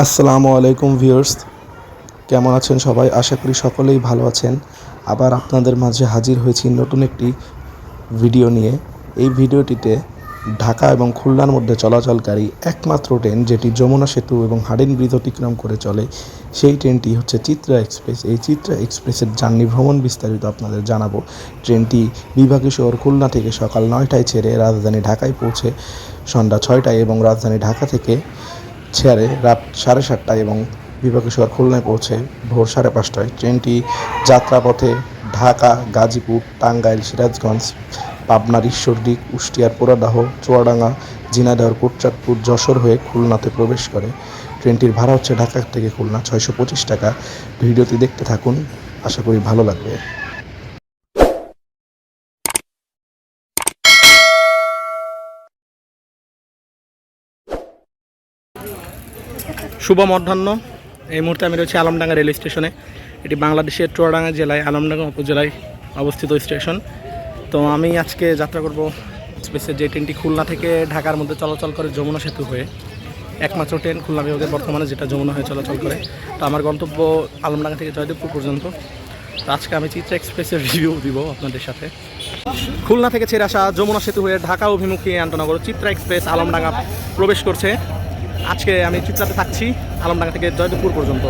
আসসালামু আলাইকুম ভিউয়ার্স। কেমন আছেন সবাই? আশা করি সকলেই ভালো আছেন। আবার আপনাদের মাঝে হাজির হয়েছি নতুন একটি ভিডিও নিয়ে। এই ভিডিওটিতে ঢাকা এবং খুলনার মধ্যে চলাচলকারী একমাত্র ট্রেন যেটি যমুনা সেতু এবং হাডিন ব্রিজ অতিক্রম করে চলে, সেই ট্রেনটি হচ্ছে চিত্রা এক্সপ্রেস। এই চিত্রা এক্সপ্রেসের জার্নি ভ্রমণ বিস্তারিত আপনাদের জানাব। ট্রেনটি বিভাগীয় শহর খুলনা থেকে সকাল নয়টায় ছেড়ে রাজধানী ঢাকায় পৌঁছে সন্ধ্যা ছয়টায় এবং রাজধানী ঢাকা থেকে ছেড়ে রাত সাড়ে সাতটায় এবং বিভাগীয় শহর খুলনায় পৌঁছে ভোর সাড়ে পাঁচটায় ট্রেনটি যাত্রাপথে ঢাকা, গাজীপুর, টাঙ্গাইল, সিরাজগঞ্জ পাবনার ঈশ্বরদী, কুষ্টিয়ার, পোড়াদাহ, চুয়াডাঙ্গা, ঝিনাইদহ, কোটচাঁদপুর, যশোর হয়ে খুলনাতে প্রবেশ করে। ট্রেনটির ভাড়া হচ্ছে ঢাকা থেকে খুলনা, ছয়শো পঁচিশ টাকা। ভিডিওটি দেখতে থাকুন। আশা করি ভালো লাগবে। শুভ মধ্যাহ্ন এই মুহূর্তে আমি রয়েছি আলমডাঙ্গা রেল স্টেশনে। এটি বাংলাদেশের চুয়াডাঙ্গা জেলায়, আলমডাঙ্গা উপজেলায় অবস্থিত স্টেশন। তো আমি আজকে যাত্রা করব স্পেসের যে ট্রেনটি খুলনা থেকে ঢাকার মধ্যে চলাচল করে যমুনা সেতু হয়ে। একমাত্র ট্রেন খুলনা বিভাগের বর্তমানে যেটা যমুনা হয়ে চলাচল করে। তো আমার গন্তব্য আলমডাঙ্গা থেকে জয়দেবপুর পর্যন্ত। তো আজকে আমি চিত্রা এক্সপ্রেসের রিভিউ দিব আপনাদের সাথে। খুলনা থেকে ছেড়ে আসা যমুনা সেতু হয়ে ঢাকা অভিমুখী আন্তনগর চিত্রা এক্সপ্রেস আলমডাঙ্গা প্রবেশ করছে। আজকে আমি চিত্রাতে থাকছি আলমডাঙ্গা থেকে জয়দেবপুর পর্যন্ত।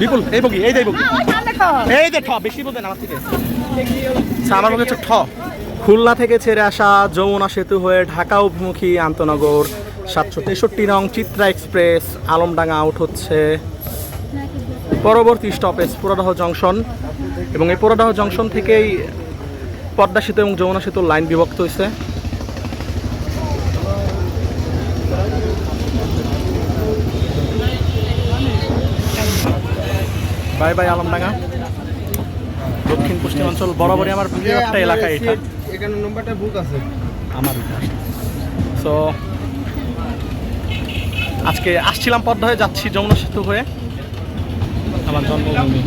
বিপুল এই বগি এই দেই বগি। এই যে ঠ বেশি বলবেন আমার থেকে। আচ্ছা, আমার হচ্ছে ঠ। খুলনা থেকে ছেড়ে আসা যমুনা সেতু হয়ে ঢাকা অভিমুখী আন্তনগর সাতশো তেষট্টি নং চিত্রা এক্সপ্রেস আলমডাঙ্গা আউট হচ্ছে। পরবর্তী স্টপেজ পুরোদাহ জংশন এবং এই পুরোদাহ জংশন থেকেই পদ্মা সেতু এবং যমুনা সেতুর লাইন বিভক্ত হয়েছে। Bye bye Alamdanga. দক্ষিণ পশ্চিমাঞ্চল বরাবরই আমার প্রিয় একটা এলাকা এটা। এখানে নম্বরটা বুক আছে। আমার সো আজকে আসছিলাম পদ্মা হয়ে যাচ্ছি যমুনা সেতু হয়ে। আমার জন্মভূমি।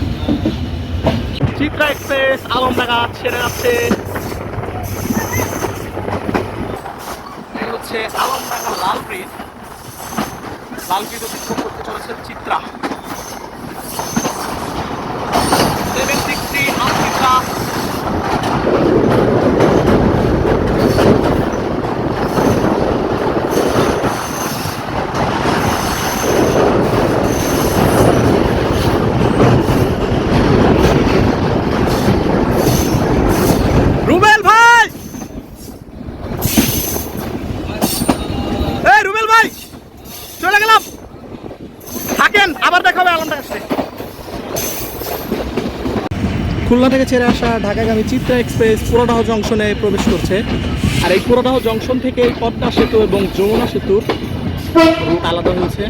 চিত্রা এক্সপ্রেস, আলমডাঙ্গা, ছেড়ে যাচ্ছে। হচ্ছে আলমডাঙ্গা লাল ব্রিজ লাল ব্রিজ অতিক্রম করতে চলেছে Chitra seven six three Chitra Rubel ভাই এই রুবেল ভাই চলে গেলাম থাকেন আবার দেখা হবে আলমটা কাছে খুলনা থেকে ছেড়ে আসা ঢাকাগামী চিত্রা এক্সপ্রেস পুরোডাহ জংশনে প্রবেশ করছে। আর এই পুরোডাহ জংশন থেকে পদ্মা সেতু এবং যমুনা সেতুর আলাদা হয়েছে।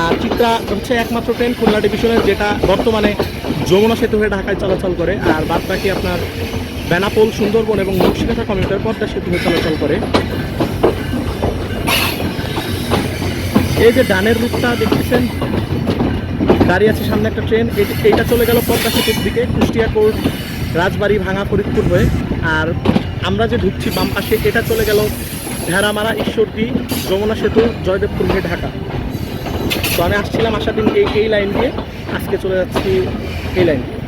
আর চিত্রা হচ্ছে একমাত্র ট্রেন খুলনা ডিভিশনের যেটা বর্তমানে যমুনা সেতু হয়ে ঢাকায় চলাচল করে। আর বাদ বাকি আপনার বেনাপোল, সুন্দরবন এবং মুন্সিঘাটা কমিউটার পদ্মা সেতু হয়ে চলাচল করে। এই যে ডানের রুটটা দেখতেছেন দাঁড়িয়ে আছে সামনে একটা ট্রেন। এইটা চলে গেল পদ্মা সেতুর দিকে, কুষ্টিয়া কোর্ট, রাজবাড়ি ভাঙা ফরিদপুর হয়ে। আর আমরা যে ঢুকছি বাম পাশে, এটা চলে গেল ভেড়ামারা, ঈশ্বরদী, যমুনা সেতু, জয়দেবপুর হয়ে ঢাকা। তো আমি আসছিলাম আসার দিন এই এই লাইন দিয়ে। আজকে চলে যাচ্ছি এই লাইন দিয়ে।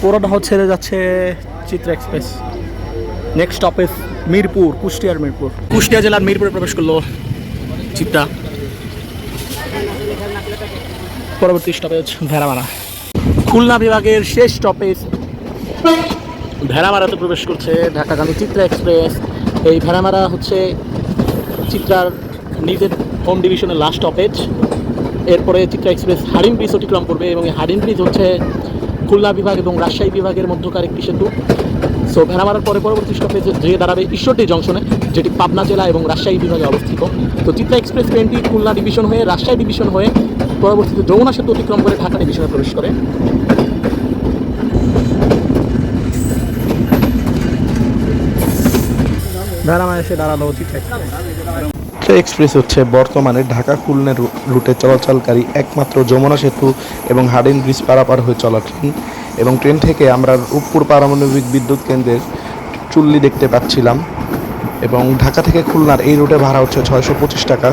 পুরোটা ছেড়ে যাচ্ছে Chitra express. Next stoppage Mirpur, কুষ্টিয়ার মিরপুর। কুষ্টিয়া জেলার মিরপুরে প্রবেশ করল চিত্রা পরবর্তী স্টপেজ ভেড়ামারা। খুলনা বিভাগের শেষ স্টপেজ ভেড়ামারাতে প্রবেশ করছে ঢাকাগামী চিত্রা এক্সপ্রেস এই ভেড়ামারা হচ্ছে চিত্রার নিজের হোম ডিভিশনের লাস্ট স্টপেজ এরপরে চিত্রা এক্সপ্রেস হাডিন ব্রিজ অতিক্রম করবে এবং এই হাডিন ব্রিজ হচ্ছে খুলনা বিভাগ এবং রাজশাহী বিভাগের মধ্যকার একটি সেতু। সো ভেড়ামারার পরে পরবর্তী স্টপেজ যে দাঁড়াবে ঈশ্বরদী জংশনে যেটি পাবনা জেলা এবং রাজশাহী বিভাগে অবস্থিত। তো চিত্রা এক্সপ্রেস ট্রেনটি খুলনা ডিভিশন হয়ে রাজশাহী ডিভিশন হয়ে পরবর্তীতে যমুনা সেতু অতিক্রম করে ঢাকা ডিভিশনে প্রবেশ করে। ভেড়ামা এসে দাঁড়াল চিত্রা এক্সপ্রেস এক্সপ্রেস হচ্ছে বর্তমানে ঢাকা খুলনা রু- রুটে চলাচলকারী একমাত্র যমুনা সেতু এবং হাডিন ব্রিজ পারাপার হয়ে চলা ট্রেন। এবং ট্রেন থেকে আমরা রূপপুর পারমাণবিক বিদ্যুৎ কেন্দ্রের চুল্লি দেখতে পাচ্ছিলাম এবং ঢাকা থেকে খুলনার এই রুটে ভাড়া হচ্ছে ছয়শো পঁচিশ টাকা।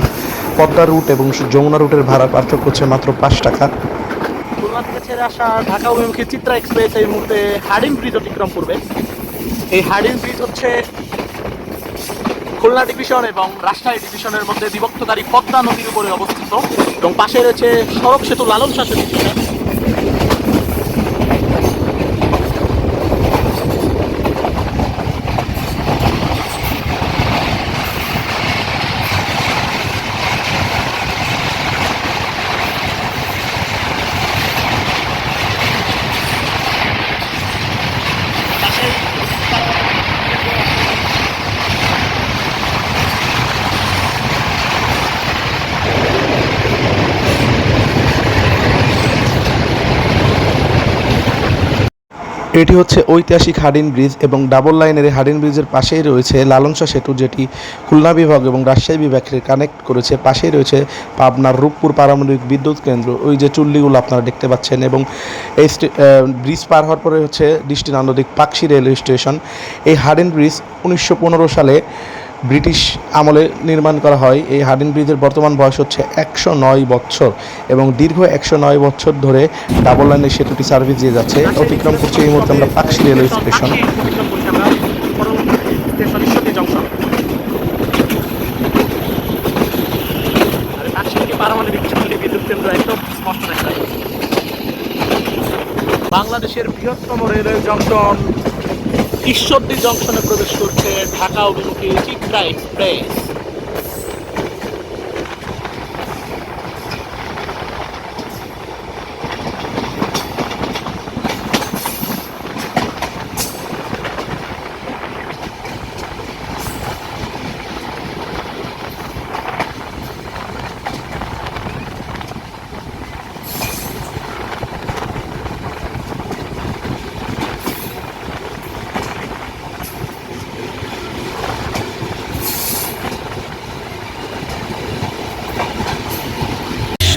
পদ্মা রুট এবং যমুনা রুটের ভাড়া পার্থক্য হচ্ছে মাত্র পাঁচ টাকা। খুলনা আসা ঢাকা অভিমুখী চিত্রা এক্সপ্রেস এই মুহূর্তে হাডিন ব্রিজ অতিক্রম করবে। এই হাডিন ব্রিজ হচ্ছে খুলনা ডিভিশন এবং রাজশাহী ডিভিশনের মধ্যে বিভক্তকারী পদ্মা নদীর উপরে অবস্থিত। এবং পাশে রয়েছে সড়ক সেতু লালন শাহ সেতু যেটা। এটি হচ্ছে ঐতিহাসিক হাডিন ব্রিজ এবং ডাবল লাইনের এই হাডিন ব্রিজের পাশেই রয়েছে লালনসা সেতু, যেটি খুলনা বিভাগ এবং রাজশাহী বিভাগকে কানেক্ট করেছে। পাশেই রয়েছে পাবনার রূপপুর পারমাণবিক বিদ্যুৎ কেন্দ্র। ওই যে চুল্লিগুলো আপনারা দেখতে পাচ্ছেন এবং এই ব্রিজ পার হওয়ার পরে হচ্ছে দৃষ্টি নান্দিক পাকশি রেলওয়ে স্টেশন। এই হাডিন ব্রিজ উনিশশো পনেরো সালে ব্রিটিশ আমলে নির্মাণ করা হয়। এই হার্ডিন ব্রিজের বর্তমান বয়স হচ্ছে একশো নয় বছর এবং দীর্ঘ একশো নয় বছর ধরে ডাবল লাইনের সেতুটি সার্ভিস দিয়ে যাচ্ছে। অতিক্রম করছে এই মুহূর্তে আমরা পাকশি রেলওয়ে স্টেশন। বাংলাদেশের বৃহত্তম রেলওয়ে জংশন ঈশ্বরদী জংশনে প্রবেশ করছে ঢাকা অভিমুখী চিত্রা এক্সপ্রেস।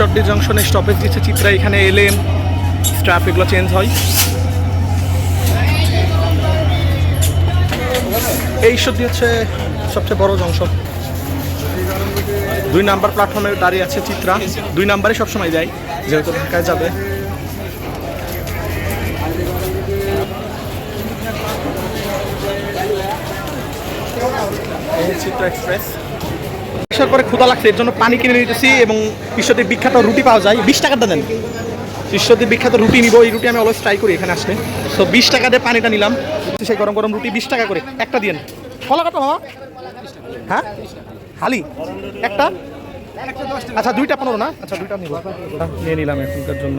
ঈশ্বরদী জংশনে স্টপেজ দিচ্ছে চিত্রা, এখানে এলে স্ট্রাপ এগুলো চেঞ্জ হয়। এই ঈশ্বরদী হচ্ছে সবচেয়ে বড় জংশন দুই নাম্বার প্ল্যাটফর্মে দাঁড়িয়ে আছে চিত্রা। দুই নাম্বারে সবসময় যায় যেহেতু ঢাকায় যাবে। চিত্রা এক্সপ্রেস আসার পরে ক্ষুদা লাগছে, এর জন্য পানি কিনে নিতেছি এবং ঈশ্বরদের বিখ্যাত রুটি পাওয়া যায়। বিশ টাকাটা দেন। ঈশ্বরদের বিখ্যাত রুটি নিব, এই রুটি আমি অলওয়েজ ট্রাই করি এখানে আসলে। তো বিশ টাকা দিয়ে পানিটা নিলাম। সেই গরম গরম রুটি বিশ টাকা করে। একটা দিয়ে ফলা কত মামা? হ্যাঁ? হালি? একটা? আচ্ছা দুইটা পনেরো না? আচ্ছা দুইটা নিব। নিয়ে নিলাম এখনকার জন্য।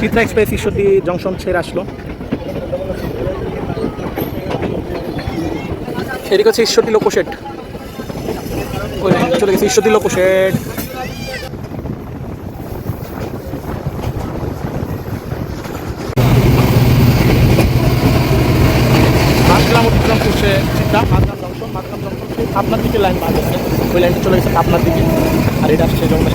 চিত্রা এক্সপ্রেস ঈশ্বরদী জংশন ছেড়ে আসলো। এদিকে হচ্ছে ঈশ্বরদী লাইনটা চলে গেছে ঈশ্বরদী লোকোশেড। আপনার দিকে লাইন বাদ আছে। ওই লাইনটা চলে গেছে আপনার দিকে। আর এটা আসছে জংশন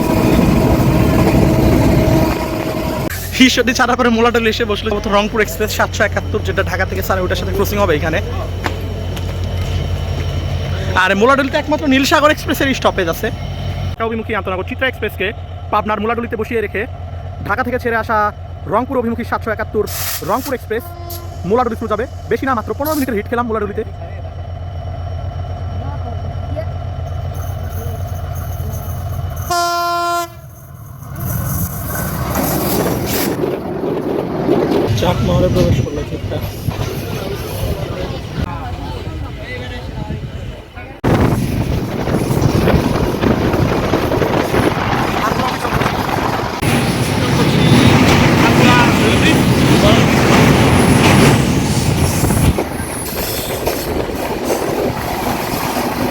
ঈশ্বরদী ছাড়া করে মোলাডল এসে বসল। রংপুর এক্সপ্রেস সাতশো একাত্তর, যেটা ঢাকা থেকে সাড়ে ওটার সাথে ক্রসিং হবে এখানে। আর মোলাডলিতে একমাত্র নীলসাগর এক্সপ্রেসের স্টপেজ আছে। ঢাকা অভিমুখী আন্তনগর চিত্রা এক্সপ্রেসকে পাবনার মোলাডলিতে বসিয়ে রেখে ঢাকা থেকে ছেড়ে আসা রংপুর অভিমুখী সাতশো একাত্তর রংপুর এক্সপ্রেস মোলাডলি থ্রু যাবে। বেশি না, মাত্র পনেরো মিনিটের হিট খেলাম মোলাডলিতে চাপ মহলে প্রবেশ করল চিত্রা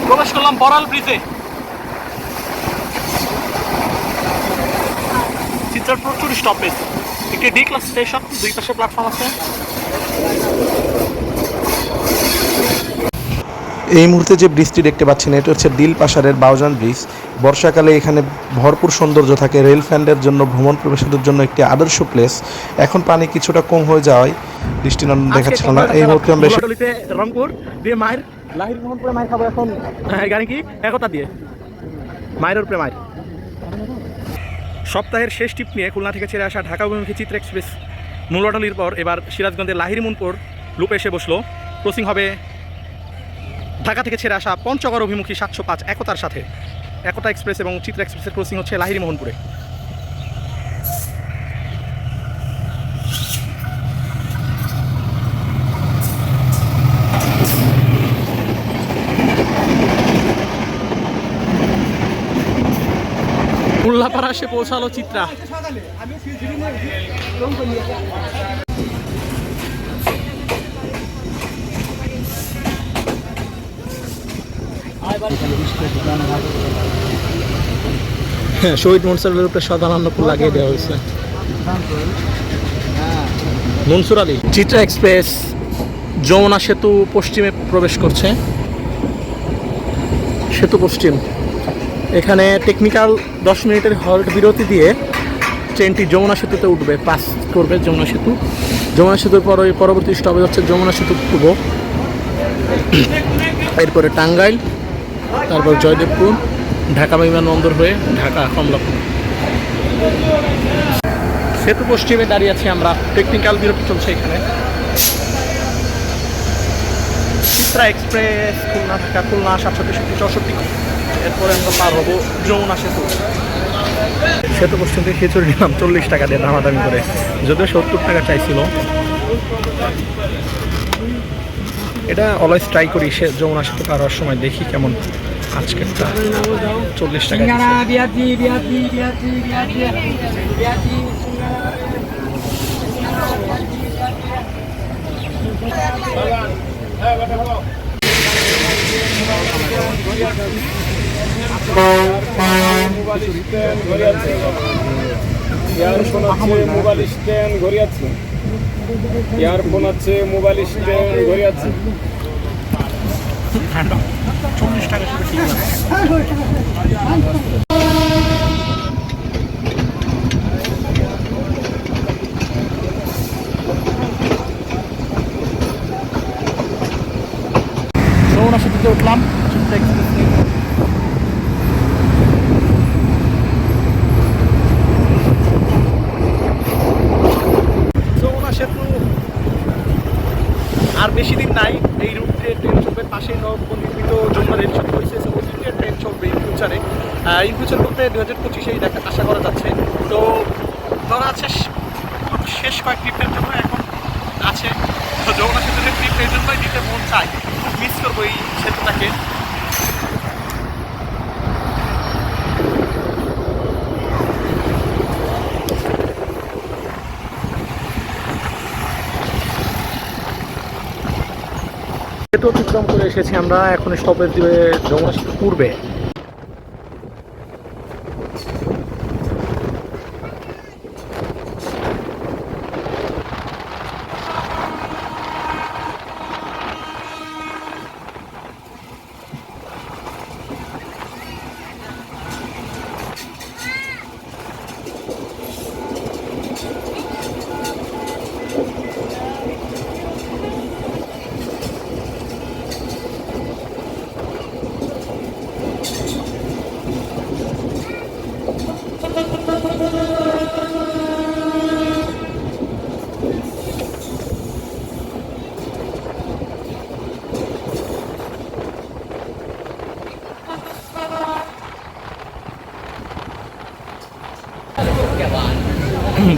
প্রবেশ করলাম বড়াল ব্রিজে। চিত্রার প্রচুর স্টপেজ একটি ডি ক্লাস স্টেশন দুই পাশে প্ল্যাটফর্ম আছে। এই মুহূর্তে যে ব্রিজটি দেখতে পাচ্ছেন এটা হচ্ছে দিল পাশারের বাউজান ব্রিজ। বর্ষাকালে এখানে ভরপুর সৌন্দর্য থাকে রেল ফ্যান্ডের জন্য ভ্রমণ প্রবেশাদের জন্য একটি আদর্শ প্লেস এখন পানি কিছুটা কম হয়ে যাওয়ায় দৃষ্টিনন্দন দেখাচ্ছিল না। এই মুহূর্তে আমরা রংপুর দিয়ে মায়ের লাহির মোহনপুরে মায়ের খাব এখন। হ্যাঁ, কি? একতা দিয়ে। মায়ের উপরে মায়ের। সপ্তাহের শেষ টিপ নিয়ে খুলনা থেকে ছেড়ে আসা ঢাকা অভিমুখী চিত্র এক্সপ্রেস মূলটলির পর এবার সিরাজগঞ্জের লাহির মুনপুর লুপে এসে বসল। ক্রসিং হবে ঢাকা থেকে ছেড়ে আসা পঞ্চগড় অভিমুখী সাতশো পাঁচ একতার সাথে। একতা এক্সপ্রেস এবং চিত্র এক্সপ্রেসের ক্রসিং হচ্ছে লাহিরি মোহনপুরে। উল্লাপাড়া এসে পৌঁছালো চিত্রা। হ্যাঁ শহীদ মনসুরের উপরে সাধারণ লাগিয়ে দেওয়া হয়েছে। মনসুর আলী। চিত্রা এক্সপ্রেস যমুনা সেতু পশ্চিমে প্রবেশ করছে। সেতু পশ্চিম। এখানে টেকনিক্যাল দশ মিনিটের হল্ট বিরতি দিয়ে ট্রেনটি যমুনা সেতুতে উঠবে। পাস করবে যমুনা সেতু। যমুনা সেতুর পর পরবর্তী স্টপে হচ্ছে যমুনা সেতু পূর্ব। এরপরে টাঙ্গাইল, তারপর জয়দেবপুর, ঢাকা বিমানবন্দর হয়ে ঢাকা কমলাপুর। সেতু পশ্চিমে দাঁড়িয়ে আছি আমরা। টেকনিক্যাল বিরতি চলছে এখানে। চিত্রা এক্সপ্রেস খুলনা ঢাকা খুলনা সাতশো তেষট্টি চৌষট্টি এরপরে আমরা পার হব যমুনা সেতু সেতু পশ্চিম থেকে খিচুড়ি নিলাম চল্লিশ টাকা দিয়ে দামাদামি করে যদিও সত্তর টাকা চাইছিল এটা অলওয়েজ ট্রাই করি সে যমুনা সেতু পার হওয়ার সময় দেখি কেমন আজকেরটা চল্লিশ টাকা। ইয়ারফোন আছে মোবাইল স্ট্যান্ড ঘড়ি আছে ইয়ারফোন আছে মোবাইল স্ট্যান্ড ঘড়ি আছে চল্লিশ টাকা করে ঠিক আছে যমুনা সেতুতে উঠলাম চিত্রা এক্সপ্রেস নিয়ে। যমুনা সেতু আর বেশি দিন নাই। এই রুটে ট্রেন চলবে। পাশে নবনির্মিত যমুনা রেল সেতু হয়েছে। দিকে ট্রেন চলবে ইন ফিউচারে ইন ফিউচার বলতে দু হাজার পঁচিশেই দেখা আশা করা যাচ্ছে। তো, ধরা আছে শেষ কয়েক ট্রিপের জন্য এখন আছে, তো যমুনা সেতুতে ট্রিপ এই জন্যই দিতে মন চায় মিস করব এই সেতুটাকে। সেতু অতিক্রম করে এসেছি আমরা। এখন স্টপেজ দিয়ে জমা পূর্বে।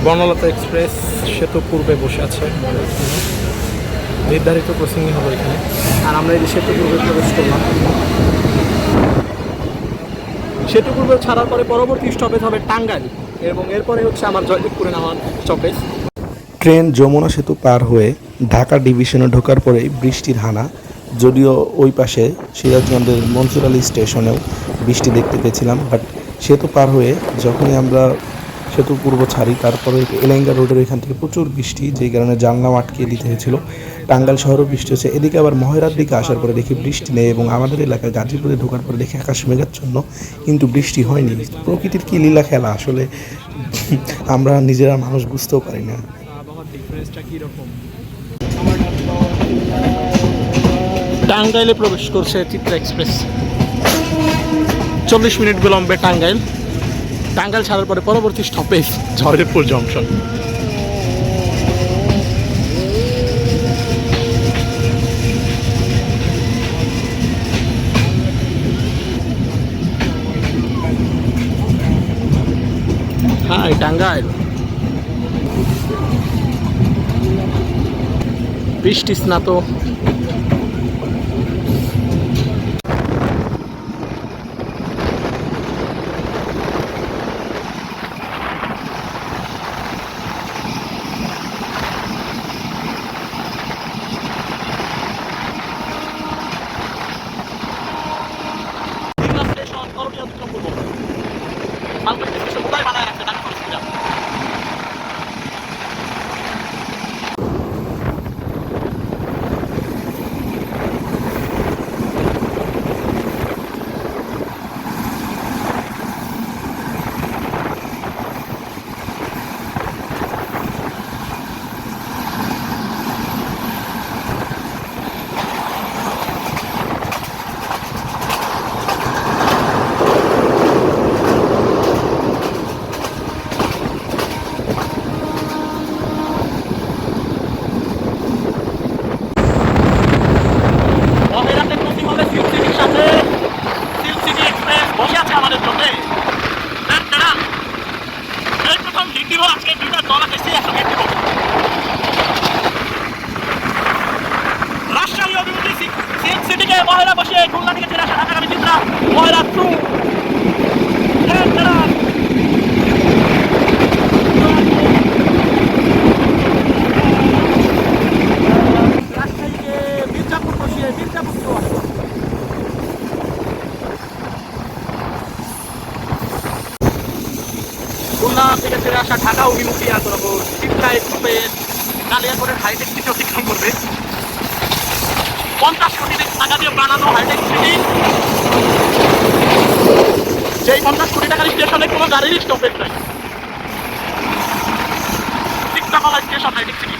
বনলতা এক্সপ্রেস সেতু পূর্বে বসে আছে। নির্ধারিত ক্রসিংই হবে এখানে। আর আমরা এই সেতু পূর্বে প্রবেশ করলাম। সেতু পূর্বে ছাড়ার পরে পরবর্তী স্টপেজ হবে টাঙ্গাইল এবং এরপরে হচ্ছে আমার জয়দেবপুরে নামার স্টপেজ ট্রেন যমুনা সেতু পার হয়ে ঢাকা ডিভিশনে ঢোকার পরেই বৃষ্টির হানা যদিও ওই পাশে সিরাজগঞ্জের মনসুর আলী স্টেশনেও বৃষ্টি দেখতে পেয়েছিলাম বাট সেতু পার হয়ে যখনই আমরা সেতু পূর্ব ছাড়ি, তারপরে এলেঙ্গা রোডের এখান থেকে প্রচুর বৃষ্টি, যেই কারণে জানলাম আটকিয়ে দিতে হয়েছিল। টাঙ্গাইল শহরও বৃষ্টি হচ্ছে। এদিকে আবার মহেরার দিকে আসার পরে দেখি বৃষ্টি নেই এবং আমাদের এলাকায় গাজীপুরে ঢোকার পরে দেখি আকাশ মেঘাচ্ছন্ন, কিন্তু বৃষ্টি হয়নি। প্রকৃতির কি লীলা খেলা আসলে? আমরা নিজেরা মানুষ বুঝতেও পারি না। টাঙ্গাইলে প্রবেশ করছে চিত্রা এক্সপ্রেস। চল্লিশ মিনিট বিলম্বে টাঙ্গাইল। টাঙ্গাইল ছাড়ার পরে পরবর্তী স্টপেজ ঝড়েরপুর জংশন হাই টাঙ্গাইল। বৃষ্টি স্নাত মহেরাতে ক্রসিং হবে সিল্ক সিটির সাথে সিল্ক সিটি এক্সপ্রেস বসে আছে আমাদের জন্য এই প্রথম হিট দিব আজকে দুইটা দল এসে একসঙ্গে দিব রাজশাহী অভিমুখী সিটিকে মহেরা বসে খুলনা থেকে চলে আসা ঢাকাগামী চিত্রা মহেরা থ্রু খুলনা থেকে আসা ঢাকা অভিমুখী আন্তরাপুর চিত্রা এক্সপ্রেস কালিয়াপুরের হাইটেক সিটি অতিক্রম করবে পঞ্চাশ কোটি টাকা দিয়ে বানানো হাইটেক সিটি। সেই পঞ্চাশ কোটি টাকার স্টেশনে কোনো গাড়ির স্টপেজ নাই। চিত্রাকলা station hitech city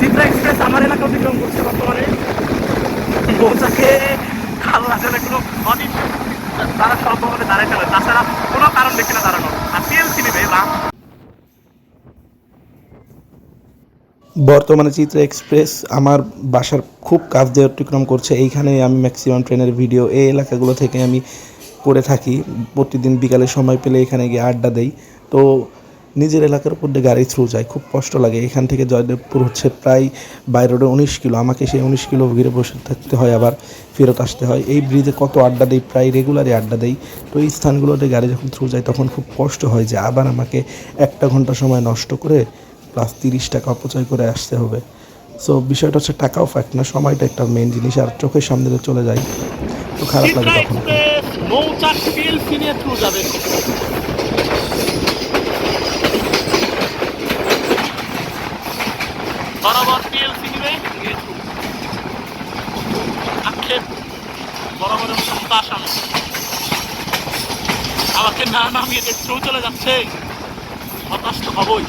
Chitra express এলাকা অতিক্রম করছে বর্তমানে। মৌচাকে কোনো অনিক তারা দাঁড়াইতে তাছাড়া কোনো কারণ না দাঁড়ানো। আর পিএলসি নেবে, বা বর্তমানে চিত্র এক্সপ্রেস আমার বাসার খুব কাজ দিয়ে অতিক্রম করছে। এইখানে আমি ম্যাক্সিমাম ট্রেনের ভিডিও এই এলাকাগুলো থেকে আমি করে থাকি। প্রতিদিন বিকালে সময় পেলে এখানে গিয়ে আড্ডা দেই। তো নিজের এলাকার উপর দিয়ে গাড়ি থ্রু যায় খুব কষ্ট লাগে। এখান থেকে জয়দেবপুর হচ্ছে প্রায় বাই রোডে উনিশ কিলো আমাকে সেই উনিশ কিলো ঘিরে বসে থাকতে হয় আবার ফেরত আসতে হয়। এই ব্রিজে কত আড্ডা দেই প্রায় রেগুলারই আড্ডা দেই। তো এই স্থানগুলোতে গাড়ি যখন থ্রু যায় তখন খুব কষ্ট হয় যে আবার আমাকে একটা ঘণ্টা সময় নষ্ট করে প্লাস তিরিশ টাকা অপচয় করে আসতে হবে। সো বিষয়টা হচ্ছে টাকাও ফ্যাক্ট না সময়টা একটা মেন জিনিস আর চোখের সামনে দিয়ে চলে যায় তো খারাপ লাগে তখন এক্সপ্রেস মৌচাক পিএলসি নিয়ে থ্রু যাবে বরাবর পিএলসি নিবে নিয়ে through। আক্ষেপ বরাবর সন্তাস আমি আমাকে না নামিয়ে দেখতেও চলে যাচ্ছে। হতাশ তো হবই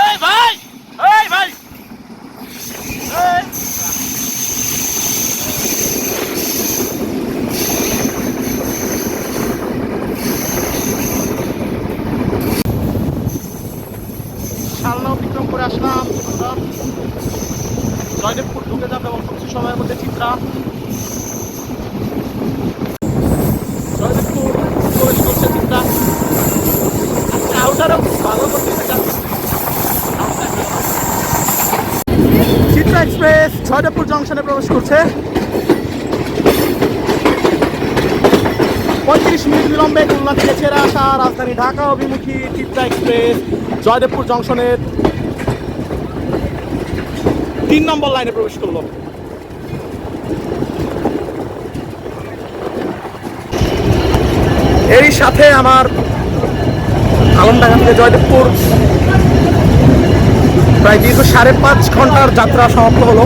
এই ভাই এই ভাই এই জয়দেবপুর ঢুকে যাবে এবং কিছু সময়ের মধ্যে চিত্রা জয়দেবপুর প্রবেশ করছে চিত্রা আজকে আউটারও খুব ভালো করতেছে চিত্রা এক্সপ্রেস জংশনে প্রবেশ করছে। পঁয়ত্রিশ মিনিট বিলম্বে খুলনা থেকে ছেড়ে আসা রাজধানী ঢাকা অভিমুখী চিত্রা এক্সপ্রেস জয়দেবপুর জংশনের তিন নম্বর লাইনে প্রবেশ করল। এই সাথে আমার আলমডাঙ্গা থেকে জয়দেবপুর প্রায় দীর্ঘ সাড়ে পাঁচ ঘণ্টার যাত্রা সমাপ্ত হলো।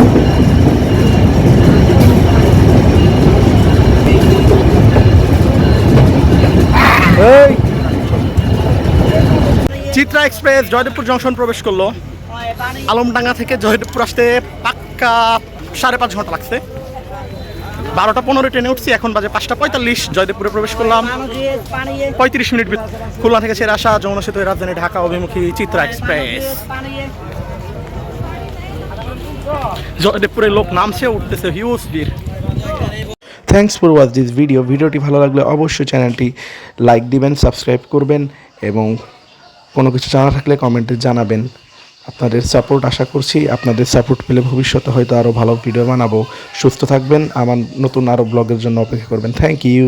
চিত্রা এক্সপ্রেস জয়দেবপুর জংশন প্রবেশ করল। আলমডাঙ্গা থেকে জয়দেবপুর আসতে পাক্কা সাড়ে পাঁচ ঘণ্টা লাগছে। বারোটা পনেরো ট্রেনে উঠছি, এখন বাজে পাঁচটা পঁয়তাল্লিশ। জয়দেবপুরে প্রবেশ করলাম। পঁয়ত্রিশ মিনিট খুলনা থেকে ছেড়ে আসা যমুনা সেতু রাজধানী ঢাকা অভিমুখী চিত্রা এক্সপ্রেস। জয়দেবপুরের লোক নামছে, উঠতেছে হিউজ ভিড়। Thanks for watch this video ভিডিওটি ভালো লাগলে অবশ্যই চ্যানেলটি লাইক দিবেন সাবস্ক্রাইব করবেন এবং কোনো কিছু জানা থাকলে কমেন্টে জানাবেন। আপনাদের সাপোর্ট আশা করছি, আপনাদের সাপোর্ট পেলে ভবিষ্যতে হয়তো আরও ভালো ভিডিও বানাবো। সুস্থ থাকবেন, আমার নতুন আরও ব্লগের জন্য অপেক্ষা করবেন। Thank you